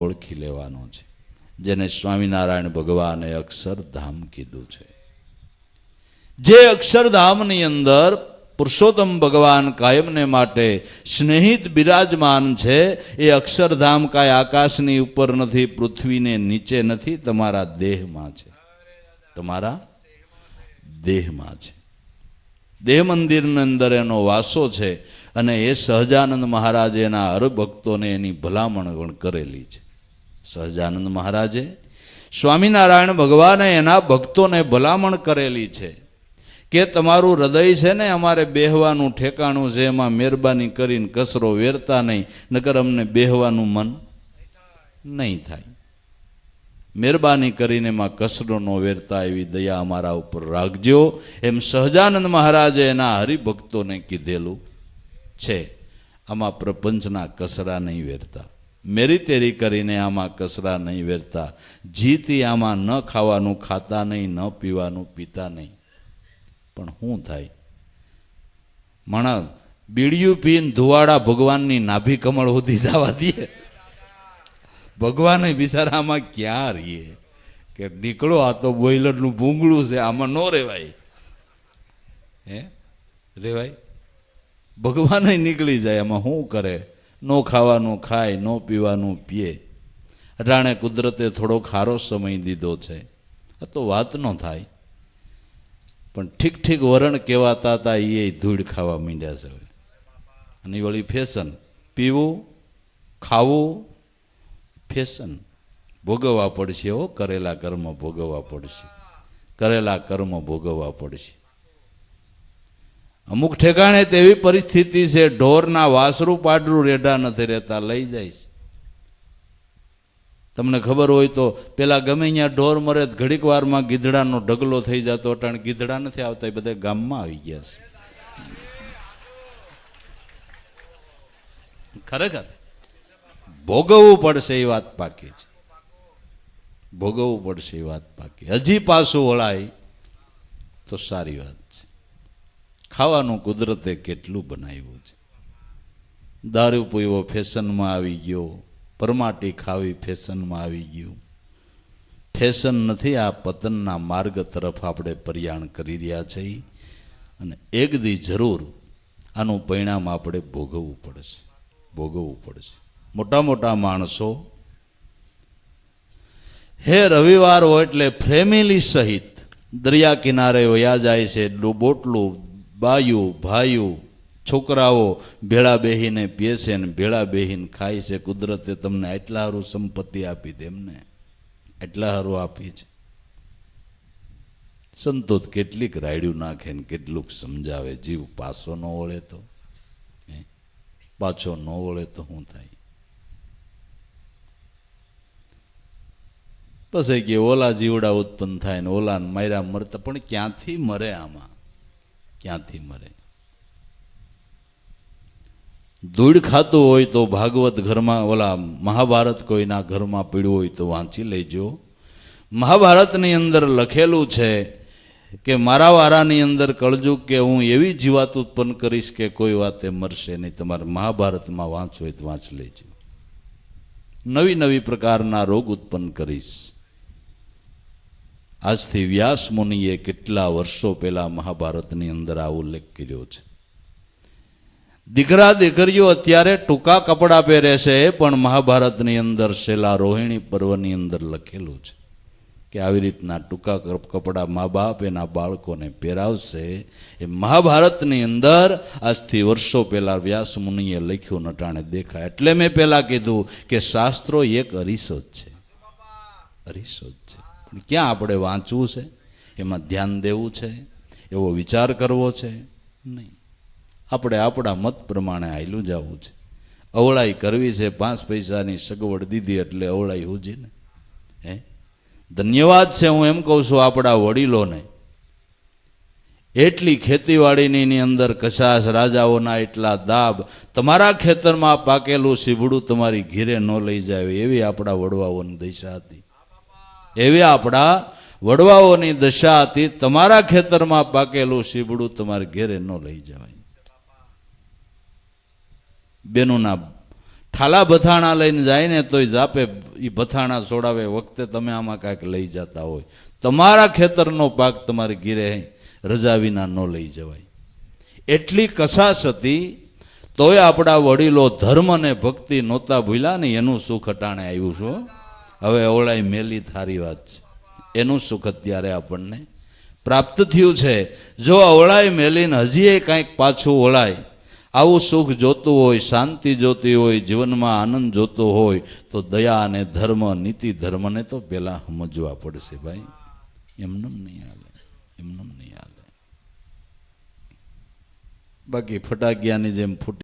ઓળખી લેવાનો છે. જેને સ્વામિનારાયણ ભગવાને અક્ષરધામ કીધું છે. જે અક્ષરધામની અંદર પુરુષોત્તમ ભગવાન કાયમને માટે સ્નેહિત બિરાજમાન છે, એ અક્ષરધામ કાંઈ આકાશની ઉપર નથી, પૃથ્વીને નીચે નથી, તમારા દેહમાં છે. તમારા દેહમાં છે. દેહ મંદિરની અંદર એનો વાસો છે અને એ સહજાનંદ મહારાજે એના હરભક્તોને એની ભલામણ પણ કરેલી છે. સહજાનંદ મહારાજે, સ્વામિનારાયણ ભગવાને એના ભક્તોને ભલામણ કરેલી છે કે તમારું હૃદય છે ને અમારે બેહવાનું ઠેકાણું છે, એમાં મહેરબાની કરીને કસરો વેરતા નહીં, નકર અમને બેહવાનું મન નહીં થાય. મહેરબાની કરીને એમાં કસરો ન વેરતા એવી દયા અમારા ઉપર રાખજો. એમ સહજાનંદ મહારાજે એના હરિભક્તોને કીધેલું છે. આમાં પ્રપંચના કસરા નહીં વેરતા. મેરી તેરી કરીને આમાં કસરા નહીં વેરતા. જીતી આમાં ન ખાવાનું, ખાતા નહીં, ન પીવાનું, પીતા નહીં. પણ શું થાય? માણસ બીડિયું પીને ધુવાડા ભગવાનની નાભી કમળ સુધી જવા દઈએ ભગવાન બિચારામાં ક્યાં રહીએ? કે નીકળો, આ તો બોઈલરનું ભૂંગળું છે, આમાં ન રહેવાય હે? રેવાય? ભગવાન નીકળી જાય એમાં શું કરે? ન ખાવાનું ખાય, ન પીવાનું પીએ. અટાણે કુદરતે થોડો ખારો સમય દીધો છે. આ તો વાત ન થાય. પણ ઠીક ઠીક વરણ કહેવાતા હતા એ ધૂળ ખાવા માંડ્યા છે અને વળી ફેશન. પીવું, ખાવું, ફેશન. ભોગવવા પડશે હો, કરેલા કર્મ ભોગવવા પડશે. કરેલા કર્મ ભોગવવા પડશે. અમુક ઠેકાણે તેવી પરિસ્થિતિ છે, ઢોરના વાસરું પાડરું રેઢા નથી રહેતા, લઈ જાય છે. તમને ખબર હોય તો પેલા ગમે અહીંયા ઢોર મરે ઘડીક વારમાં ગીધડાનો ઢગલો થઈ જતો, અટાણે ગીધડા નથી આવતા, એ બધા ગામમાં આવી ગયા છે. ખરેખર. ભોગવવું પડશે એ વાત પાકી છે. ભોગવવું પડશે એ વાત પાકી. હજી પાછું વળાય તો સારી વાત. ખાવાનું કુદરતે કેટલું બનાવ્યું છે? દારૂ પીવો, ફેશનમાં આવી ગયો. પરમાટી ખાવી, ફેશનમાં આવી ગયું. ફેશન નથી, આ પતનના માર્ગ તરફ આપણે પર્યાણ કરી રહ્યા છીએ. અને એક દી જરૂર આનું પરિણામ આપણે ભોગવવું પડશે. ભોગવવું પડશે. મોટા મોટા માણસો, હે રવિવાર હોય એટલે ફેમિલી સહિત દરિયા કિનારે વયા જાય છે બોટલું બાયું ભાઈયું છોકરાઓ ભેળા બેહીને પીએ ને ભેળા બેહીને ખાય છે, કુદરતે તમને એટલા સારું સંપત્તિ આપી દે એમને. એટલા સારું આપી છે. સંતોત કેટલીક રાયડ્યું નાખે ને કેટલુંક સમજાવે, જીવ પાછો ન વળે તો. પાછો ન વળે તો શું થાય? પછી કે ઓલા જીવડા ઉત્પન્ન થાય ને ઓલા માર્યા મરતા, પણ ક્યાંથી મરે આમાં? ક્યાંથી મરે? ધૂળ ખાતું હોય તો ભાગવત ઘરમાં, ઓલા મહાભારત કોઈના ઘરમાં પીડ્યું હોય તો વાંચી લેજો. મહાભારતની અંદર લખેલું છે કે મારા વારાની અંદર કળજું કે હું એવી જીવાત ઉત્પન્ન કરીશ કે કોઈ વાતે મરશે નહીં. તમારે મહાભારતમાં વાંચો હોય તો વાંચ લેજો. નવી નવી પ્રકારના રોગ ઉત્પન્ન કરીશ. આજથી વ્યાસ મુનિએ કેટલા વર્ષો પહેલા મહાભારતની અંદર આ ઉલ્લેખ કર્યો છે. દીકરા દીકરીઓ, અત્યારે ટૂંકા કપડાં પહેરે છે, પણ મહાભારતની અંદર શેલા રોહિણી પર્વની અંદર લખેલું છે કે આવી રીતના ટૂંકા કપ- કપડાં મા બાપ એના બાળકોને પહેરાવશે. એ મહાભારતની અંદર આજથી વર્ષો પહેલાં વ્યાસ મુનિએ લખ્યું, નટાણે દેખાય. એટલે મેં પહેલાં કીધું કે શાસ્ત્રો એક અરીસો જ છે. અરીસો જ છે. પણ ક્યાં આપણે વાંચવું છે? એમાં ધ્યાન દેવું છે? એવો વિચાર કરવો છે? નહીં. આપણે આપણા મત પ્રમાણે હાયલું જવું છે. અવળાઈ કરવી છે, પાંચ પૈસાની સગવડ દીધી એટલે અવળાઈ હુજી ને. હે? ધન્યવાદ છે, હું એમ કહું છું આપણા વડીલોને. એટલી ખેતીવાડીની અંદર કશાશ રાજાઓના એટલા દાબ, તમારા ખેતરમાં પાકેલું સીભડું તમારી ઘીરે ન લઈ જાય એવી આપણા વડવાઓની દિશા હતી. એવી આપણા વડવાઓની દશા હતી તમારા ખેતરમાં પાકેલું સીબડું તમારે ઘેરે ન લઈ જવાય. બેનોના ઠાલા બથાણા લઈને જાય ને તોય જાપે એ બથાણા છોડાવે વખતે તમે આમાં કાંઈક લઈ જતા હોય. તમારા ખેતરનો પાક તમારે ઘીરે રજા વિના ન લઈ જવાય. એટલી કસાશ હતી, તોય આપણા વડીલો ધર્મ ને ભક્તિ નહોતા ભૂલ્યા ને એનું સુખ અટાણે આવ્યું છું. હવે ઓળાઈ મેલી થારી વાત છે. એનું સુખ અત્યારે આપણને પ્રાપ્ત થયું છે. જો ઓળાઈ મેલીને હજી કાંઈક પાછું ઓળાય, આવું સુખ જોતું હોય, શાંતિ જોતી હોય, જીવનમાં આનંદ જોતો હોય, તો દયા અને ધર્મ, નીતિ ધર્મને તો પહેલાં સમજવા પડશે ભાઈ. એમનેમ નહીં હાલે, એમનેમ નહીં હાલે. બાકી ફટાકિયાની જેમ ફૂટી